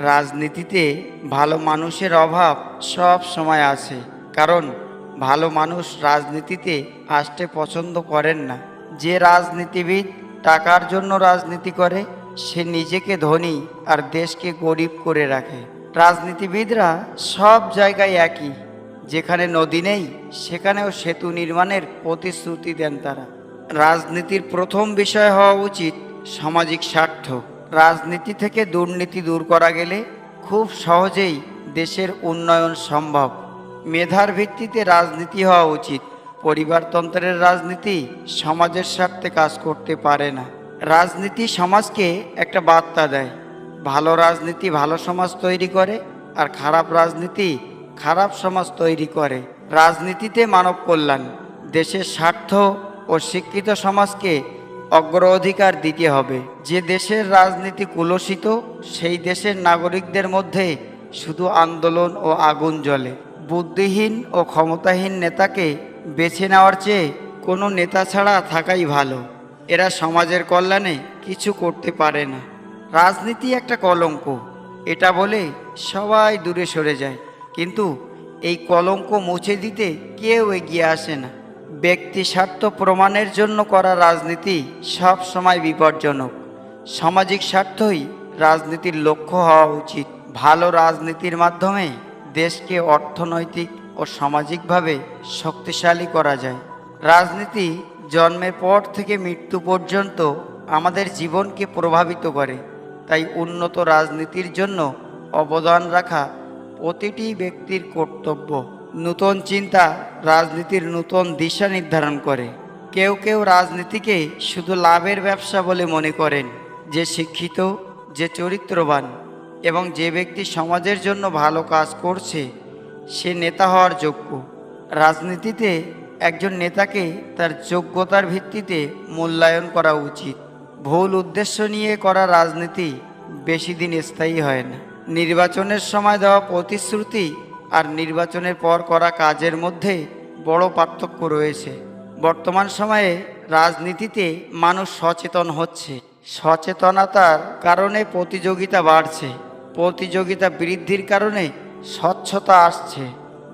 রাজনীতিতে ভালো মানুষের অভাব সব সময় আছে। কারণ, ভালো মানুষ রাজনীতিতে আসতে পছন্দ করেন না। যে রাজনীতিবিদ টাকার জন্য রাজনীতি করে, সে নিজেকে ধনী আর দেশকে গরিব করে রাখে। রাজনীতিবিদরা সব জায়গায় একই। যেখানে নদী নেই, সেখানেও সেতু নির্মাণের প্রতিশ্রুতি দেন তারা। রাজনীতির প্রথম বিষয় হওয়া উচিত সামাজিক স্বার্থ। রাজনীতি থেকে দুর্নীতি দূর করা গেলে খুব সহজেই দেশের উন্নয়ন সম্ভব। মেধার ভিত্তিতে রাজনীতি হওয়া উচিত। পরিবারতন্ত্রের রাজনীতি সমাজের স্বার্থে কাজ করতে পারে না। রাজনীতি সমাজকে একটা বার্তা দেয়। ভালো রাজনীতি ভালো সমাজ তৈরি করে আর খারাপ রাজনীতি খারাপ সমাজ তৈরি করে। রাজনীতিতে মানব কল্যাণ। দেশের স্বার্থ ও শিক্ষিত সমাজকে অগ্রাধিকার দিতে হবে। যে দেশের রাজনীতি কুলসিত সেই দেশের নাগরিকদের মধ্যে শুধু আন্দোলন ও আগুন জ্বলে। বুদ্ধিহীন ও ক্ষমতাহীন নেতাকে বেছে নেওয়ার চেয়ে কোনো নেতা ছাড়া থাকাই ভালো। এরা সমাজের কল্যাণে কিছু করতে পারে না। রাজনীতি একটা কলঙ্ক। এটা বলে সবাই দূরে সরে যায়। কিন্তু এই কলঙ্ক মুছে দিতে কেউ এগিয়ে আসে না। ব্যক্তি স্বার্থ প্রমাণের জন্য করা রাজনীতি সব সময় বিপজ্জনক। সামাজিক স্বার্থই রাজনীতির লক্ষ্য হওয়া উচিত। ভালো রাজনীতির মাধ্যমে দেশকে অর্থনৈতিক ও সামাজিকভাবে শক্তিশালী করা যায়। রাজনীতি জন্মের পর থেকে মৃত্যু পর্যন্ত আমাদের জীবনকে প্রভাবিত করে। তাই উন্নত রাজনীতির জন্য অবদান রাখা প্রতিটি ব্যক্তির কর্তব্য। নূতন চিন্তা রাজনীতির নূতন দিশা নির্ধারণ করে। কেউ কেউ রাজনীতিকে শুধু লাভের ব্যবসা বলে মনে করেন, যে শিক্ষিত, যে চরিত্রবান এবং যে ব্যক্তি সমাজের জন্য ভালো কাজ করছে, সে নেতা হওয়ার যোগ্য। রাজনীতিতে একজন নেতাকে তার যোগ্যতার ভিত্তিতে মূল্যায়ন করা উচিত। ভুল উদ্দেশ্য নিয়ে করা রাজনীতি বেশি দিন স্থায়ী হয় না। নির্বাচনের সময় দেওয়া প্রতিশ্রুতি আর নির্বাচনের পর করা কাজের মধ্যে বড় পার্থক্য রয়েছে। বর্তমান সময়ে রাজনীতিতে মানুষ সচেতন হচ্ছে। সচেতনতার কারণে প্রতিযোগিতা বাড়ছে। প্রতিযোগিতা বৃদ্ধির কারণে স্বচ্ছতা আসছে,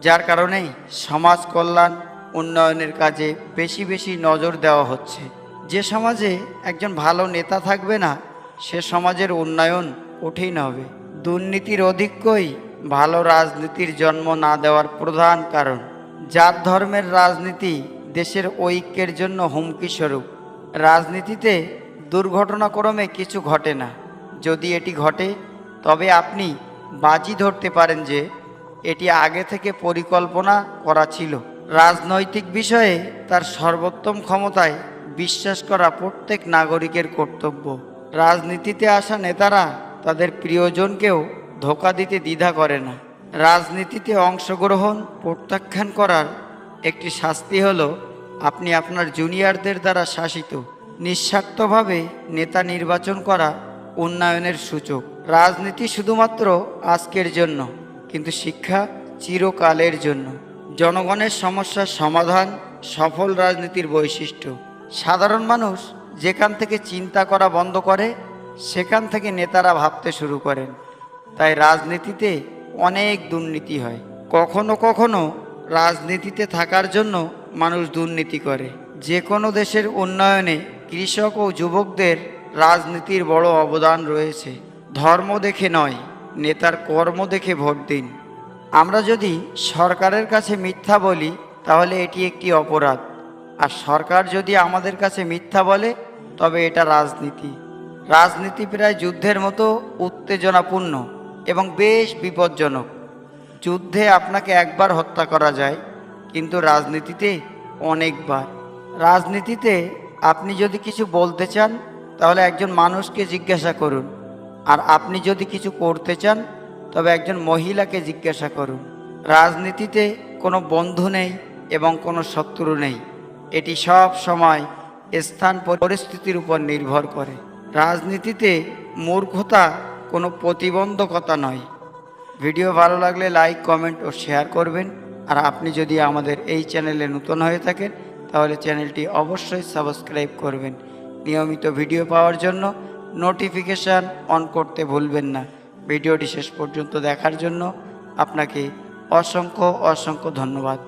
যার কারণে সমাজ কল্যাণ উন্নয়নের কাজে বেশি বেশি নজর দেওয়া হচ্ছে। যে সমাজে একজন ভালো নেতা থাকবে না, সে সমাজের উন্নয়ন কঠিন হবে। দুর্নীতির অধিক্যই ভালো রাজনীতির জন্ম না দেওয়ার প্রধান কারণ। জাত ধর্মের রাজনীতি দেশের ঐক্যের জন্য হুমকি স্বরূপ। রাজনীতিতে দুর্ঘটনাক্রমে কিছু ঘটে না। যদি এটি ঘটে, তবে আপনি বাজি ধরতে পারেন যে এটি আগে থেকে পরিকল্পনা করা ছিল। রাজনৈতিক বিষয়ে তার সর্বোত্তম ক্ষমতায় বিশ্বাস করা প্রত্যেক নাগরিকের কর্তব্য। রাজনীতিতে আসা নেতারা তাদের প্রিয়জনকেও ধোকা দিতে দ্বিধা করে না। রাজনীতিতে অংশগ্রহণ, প্রত্যাখ্যান করার একটি শাস্তি হল, আপনি আপনার জুনিয়রদের দ্বারা শাসিত, নিঃস্বার্থভাবে নেতা নির্বাচন করা উন্নয়নের সূচক। রাজনীতি শুধুমাত্র আজকের জন্য, কিন্তু শিক্ষা চিরকালের জন্য। জনগণের সমস্যার সমাধান সফল রাজনীতির বৈশিষ্ট্য। সাধারণ মানুষ যেখান থেকে চিন্তা করা বন্ধ করে, সেখান থেকে নেতারা ভাবতে শুরু করেন। তাই রাজনীতিতে অনেক দুর্নীতি হয়। কখনো কখনো রাজনীতিতে থাকার জন্য মানুষ দুর্নীতি করে। যে কোনো দেশের উন্নয়নে কৃষক ও যুবকদের রাজনীতির বড় অবদান রয়েছে। ধর্ম দেখে নয়, নেতার কর্ম দেখে ভোট দিন। আমরা যদি সরকারের কাছে মিথ্যা বলি, তাহলে এটি একটি অপরাধ। আর সরকার যদি আমাদের কাছে মিথ্যা বলে, তবে এটা রাজনীতি। রাজনীতি প্রায় যুদ্ধের মতো উত্তেজনাপূর্ণ। এবং বেশ বিপজ্জনক। যুদ্ধে আপনাকে একবার হত্যা করা যায়, কিন্তু রাজনীতিতে অনেকবার। রাজনীতিতে আপনি যদি কিছু বলতে চান, তাহলে একজন মানুষকে জিজ্ঞাসা করুন। আর আপনি যদি কিছু করতে চান, তবে একজন মহিলাকে জিজ্ঞাসা করুন। রাজনীতিতে কোনো বন্ধু নেই এবং কোনো শত্রু নেই। এটি সব সময় স্থান পরিস্থিতির উপর নির্ভর করে। রাজনীতিতে মূর্খতা কোনো প্রতিবন্ধকতা নয়। ভিডিও ভালো লাগলে লাইক, কমেন্ট ও শেয়ার করবেন। আর আপনি যদি আমাদের এই চ্যানেলে নতুন হয়ে থাকেন, তাহলে চ্যানেলটি অবশ্যই সাবস্ক্রাইব করবেন। নিয়মিত ভিডিও পাওয়ার জন্য নোটিফিকেশান অন করতে ভুলবেন না। ভিডিওটি শেষ পর্যন্ত দেখার জন্য আপনাকে অসংখ্য অসংখ্য ধন্যবাদ।